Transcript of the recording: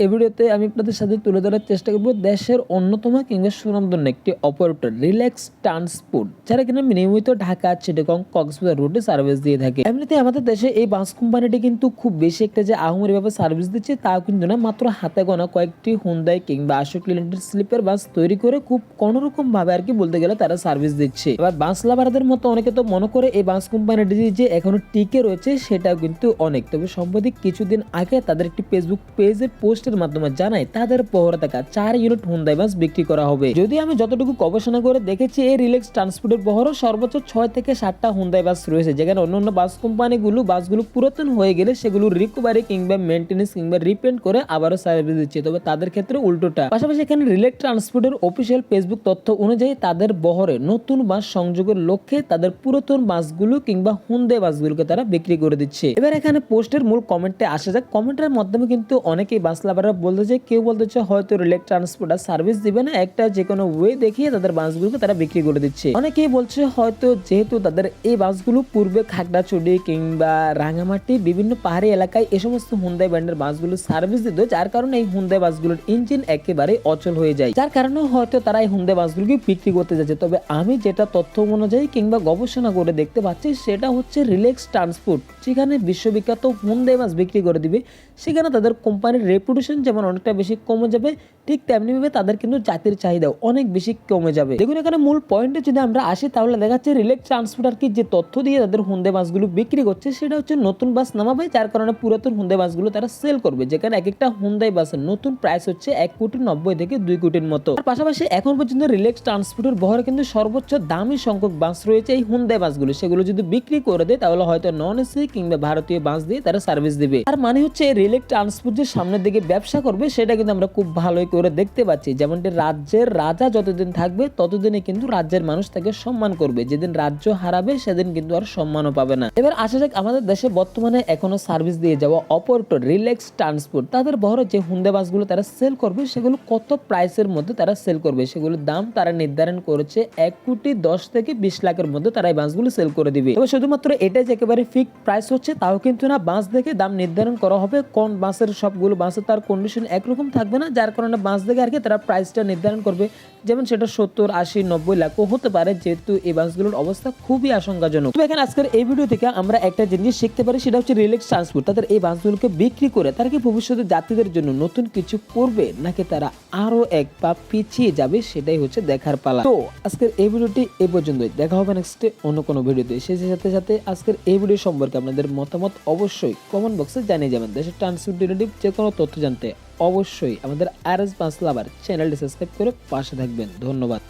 এই ভিডিওতে আমি আপনাদের সাথে তুলে ধরার চেষ্টা করব দেশের অন্যতম কিংবা সুনামধন্য একটি অপারেটর, রিল্যাক্স ট্রান্সপোর্ট, যারা কিনা নিয়মিত ঢাকা, চিটাগং, কক্সবাজার রুটে সার্ভিস দিয়ে থাকে। এমনিতে আমাদের দেশে এই বাস কোম্পানিটি কিন্তু খুব বেশি একটা যে আহমরি ভাবে সার্ভিস দিচ্ছে তাও কিন্তু না, মাত্র হাতে গোনা কয়েকটি হুন্দাই কিংবা আশোক লিমিটেড স্লিপার বাস তৈরি করে খুব কোনোরকম ভাবে আর কি বলতে গেলে তারা সার্ভিস দিচ্ছে। এবার বাস লাভারদের মতো অনেকে তো মনে করে এই বাস কোম্পানিটি যে এখনও টিকে রয়েছে সেটাও কিন্তু অনেক। তবে সম্প্রতি কিছুদিন আগে তাদের একটি ফেসবুক পেজের পোস্টের মাধ্যমে জানায়, তাদের পহরা থাকা চার ইউনিট হুন্দাই বাস বিক্রি করা হবে। যদি আমি যতটুকু গবেষণা করে দেখেছি, এই রিলেক্স ট্রান্সপোর্টের বহরও সর্বোচ্চ ছয় থেকে সাতটা হুন্দাই বাস রয়েছে, যেখানে অন্যান্য বাস কোম্পানিগুলো বাসগুলো পুরাতন হয়ে গেলে সেগুলো রিকভারি কিংবা মেনটেন্স কিংবা রিপেন্ট করে আবারও সার্ভিস দিচ্ছে। তবে তাদের ক্ষেত্রে উল্টোটা। পাশাপাশি এখানে রিলেক্স ট্রান্সপোর্টের অফিসিয়াল ফেসবুক তথ্য অনুযায়ী তাদের বহরে নতুন বাস সংযোগের লক্ষ্যে তাদের পুরাতন বাসগুলো কিংবা হুন্দে বাসগুলোকে তারা বিক্রি করে দিচ্ছে। এবার এখানে পোস্টের মূল কমেন্টে আসা যাক। কমেন্টের মাধ্যমে কিন্তু অনেকেই বাস বলতে চায় কেউ বলতে চায় হয়তো রিলেক্ট ট্রান্সপোর্ট আর সার্ভিস দিবে না, একটা যে কোনো ওয়ে দেখিয়ে তাদের বাসগুলোকে তারা বিক্রি করে দিচ্ছে। অনেকেই বলছে হয়তো যেহেতু তাদের এই বাসগুলো পূর্বে খাগড়াছড়ি কিংবা রাঙামাটি বিভিন্ন পাহাড়ি এলাকায় এই সমস্ত হুন্দাই ব্র্যান্ডের বাসগুলো সার্ভিস দিত, যার কারণে এই হুন্দাই বাসগুলোর ইঞ্জিন একেবারে অচল হয়ে যায়। যার কারণে হয়তো তারা এই হুন্দাই বাসগুলোকে বিক্রি করতে যাচ্ছে। তবে আমি যেটা তথ্য অনুযায়ী কিংবা গবেষণা করে দেখতে পাচ্ছি, সেটা হচ্ছে রিলেক্স ট্রান্সপোর্ট। যেখানে বিশ্ববিখ্যাত হুন্দাই বাস বিক্রি করে দিবে, সেখানে তাদের কোম্পানির রেপুটেশন যেমন অনেকটা বেশি কমে যাবে, ঠিক তেমনিভাবে তাদের কিন্তু জাতির চাহিদাও অনেক বেশি কমে যাবে। দেখুন, এখানে মূল পয়েন্টে যদি আমরা আসি, তাহলে দেখা যাচ্ছে রিলেক্স ট্রান্সপোর্ট আর কি যে তথ্য দিয়ে তাদের হুন্দে বাসগুলো বিক্রি করছে, সেটা হচ্ছে নতুন বাস নামাবে, যার কারণে পুরাতন হুন্দে বাসগুলো তারা সেল করবে। যেখানে এক একটা হুন্দাই বাসের নতুন প্রাইস হচ্ছে এক কোটি নব্বই থেকে দুই কোটির মতো। পাশাপাশি এখন পর্যন্ত রিলেক্স ট্রান্সপোর্টের বহরে কিন্তু সর্বোচ্চ দামি সংখ্যক বাস রয়েছে এই হুন্দাই বাসগুলো। সেগুলো যদি বিক্রি করে দেয়, তাহলে হয়তো নন এসি কিংবা ভারতীয় বাস দিয়ে তারা সার্ভিস দিবে। আর মানে হচ্ছে এই রিলেক্স ট্রান্সপোর্ট যে সামনের দিকে ব্যবসা করবে, সেটা কিন্তু আমরা খুব ভালোই করে দেখতে পাচ্ছি। যেমনটি রাজ্যের রাজা যতদিন থাকবে ততদিনে কিন্তু রাজ্যের মানুষ তাকে সম্মান করবে। যেদিন রাজ্য হারাবে, সেদিন কিন্তু আর সম্মানও পাবে না। এবার আসা যাক, আমাদের দেশে বর্তমানে এখনও সার্ভিস দিয়ে যাওয়া অপারেটর রিল্যাক্স ট্রান্সপোর্ট তাদের বহরে যে হুন্দে বাসগুলো তারা সেল করবে, সেগুলো কত প্রাইসের মধ্যে তারা সেল করবে? সেগুলোর দাম তারা নির্ধারণ করেছে এক কোটি দশ থেকে বিশ লাখের মধ্যে তারা এই বাসগুলো সেল করে দিবে। তবে শুধুমাত্র এটাই যে একেবারে ফিক্স প্রাইস হচ্ছে, তাও কিন্তু না বাস দেখে দাম নির্ধারণ করা হবে, কোন বাসের সবগুলো বাসের তার কন্ডিশন একরকম থাকবে না, যার কারণে বাস দেখে আর কি তারা প্রাইসটা নির্ধারণ করবে। যেমন সেটা সত্তর, আশি, নব্বই লাখও হতে পারে, যেহেতু এই বাসগুলোর অবস্থা খুবই আশঙ্কাজনক। তবে এখানে আজকের এই ভিডিও থেকে আমরা একটা জিনিস শিখতে পারি, সেটা হচ্ছে রিলেক্স ট্রান্সপোর্ট তাদের এই বাসগুলোকে বিক্রি করে তারা কি ভবিষ্যতে যাত্রীদের জন্য নতুন কিছু করবে, নাকি তারা আরও এক পা পিছিয়ে যাবে, সেটাই হচ্ছে দেখার পালা। তো আজকের এই ভিডিওটি এ পর্যন্তই। দেখা হবে নেক্সটে অন্য কোনো ভিডিওতে সেই সাথে সাথে আজকের এই ভিডিও সম্পর্কে আপনাদের মতামত অবশ্যই কমেন্ট বক্সে জানিয়ে যাবেন। দেশের ট্রান্সপোর্ট রিলেটিভ যে কোনো তথ্য জানতে অবশ্যই আমাদের আর এস পাঁচ লাভার চ্যানেলটি সাবস্ক্রাইব করে পাশে থাকবেন। ধন্যবাদ।